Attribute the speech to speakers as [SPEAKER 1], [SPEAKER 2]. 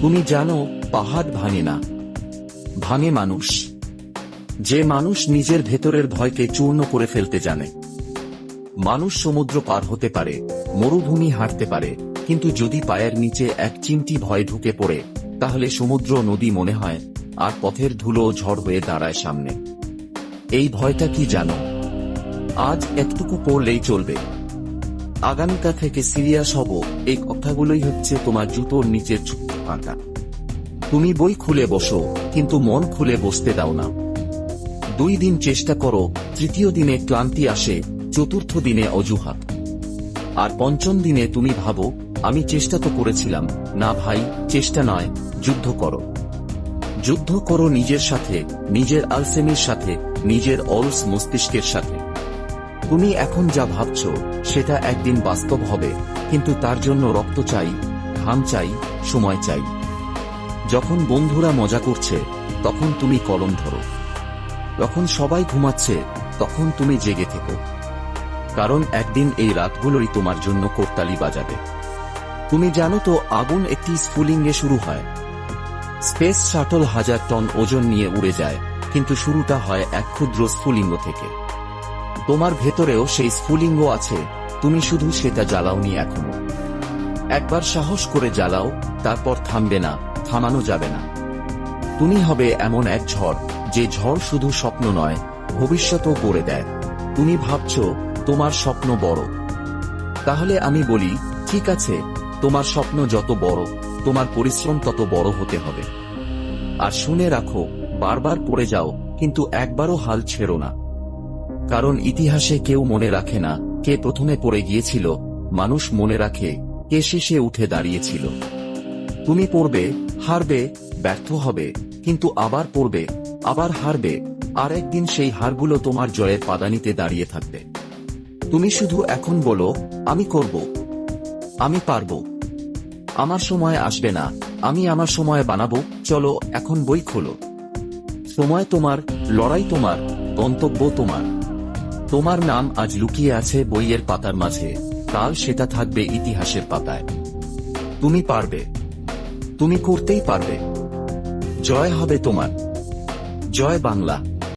[SPEAKER 1] তুমি জানো, পাহাড় ভাঙে না। ভাঙে মানুষ। যে মানুষ নিজের ভেতরের ভয়কে চূর্ণ করে ফেলতে জানে। মানুষ সমুদ্র পার হতে পারে, মরুভূমি হাঁটতে পারে, কিন্তু যদি পায়ের নিচে এক চিমটি ভয় ঢুকে পড়ে, তাহলে সমুদ্র নদী মনে হয়, আর পথের ধুলো ঝড় হয়ে দাঁড়ায় সামনে। এই ভয়টা কি জানো? আজ একটুকু পড়লেই চলবে। আগামীকা থেকে সিরিয়াস হব এই কথাগুলোই হচ্ছে তোমার জুতোর নিচের ছোট্ট ফাঁকা। তুমি বই খুলে বসো, কিন্তু মন খুলে বসতে দাও না। দুই দিন চেষ্টা করো, তৃতীয় দিনে ক্লান্তি আসে, চতুর্থ দিনে অজুহাত। আর পঞ্চম দিনে তুমি ভাবো, আমি চেষ্টা তো করেছিলাম, না ভাই, চেষ্টা নয়, যুদ্ধ করো। যুদ্ধ করো নিজের সাথে, নিজের আলসেমির সাথে, নিজের অলস মস্তিষ্কের সাথে। তুমি এখন যা ভাবছ, সেটা একদিন বাস্তব হবে, কিন্তু তার জন্য রক্ত চাই, ঘাম চাই, সময় চাই। যখন বন্ধুরা মজা করছে, তখন তুমি কলম ধরো। যখন সবাই ঘুমাচ্ছে, তখন তুমি জেগে থেকো। কারণ একদিন এই রাতগুলোই তোমার জন্য করতালি বাজাবে। তুমি জানো তো, আগুন একটি স্ফুলিঙ্গে শুরু হয়। স্পেস শাটল হাজার টন ওজন নিয়ে উড়ে যায়, কিন্তু শুরুটা হয় এক ক্ষুদ্র স্ফুলিঙ্গ থেকে। তোমার ভেতরেও সেই স্ফুলিঙ্গ আছে। তুমি শুধু সেটা জ্বালাওনি এখনও। একবার সাহস করে জ্বালাও, তারপর থামবে না, থামানো যাবে না। তুমি হবে এমন এক ঝড়, যে ঝড় শুধু স্বপ্ন নয়, ভবিষ্যতও করে দেয়। তুমি ভাবছ, তোমার স্বপ্ন বড়। তাহলে আমি বলি, ঠিক আছে, তোমার স্বপ্ন যত বড়, তোমার পরিশ্রম তত বড় হতে হবে। আর শুনে রাখো, বারবার পড়ে যাও, কিন্তু একবারও হাল ছেড়ো না। কারণ ইতিহাসে কেউ মনে রাখে না, কে প্রথমে পড়ে গিয়েছিল, মানুষ মনে রাখে, কে শেষে উঠে দাঁড়িয়েছিল। তুমি পড়বে, হারবে, ব্যর্থ হবে, কিন্তু আবার পড়বে, আবার হারবে, আর একদিন সেই হারগুলো তোমার জয়ের পাদানিতে দাঁড়িয়ে থাকবে। তুমি শুধু এখন বলো, আমি করব। আমি পারব। আমার সময় আসবে না, আমি আমার সময় বানাবো, চলো এখন বই খোলো। সময় তোমার, লড়াই তোমার, গন্তব্য তোমার। তোমার নাম আজ লুকিয়ে আছে বইয়ের পাতার মাঝে। কাল সেটা থাকবে ইতিহাসের পাতায়। তুমি পারবে। তুমি করতেই পারবে। জয় হবে তোমার। জয় বাংলা।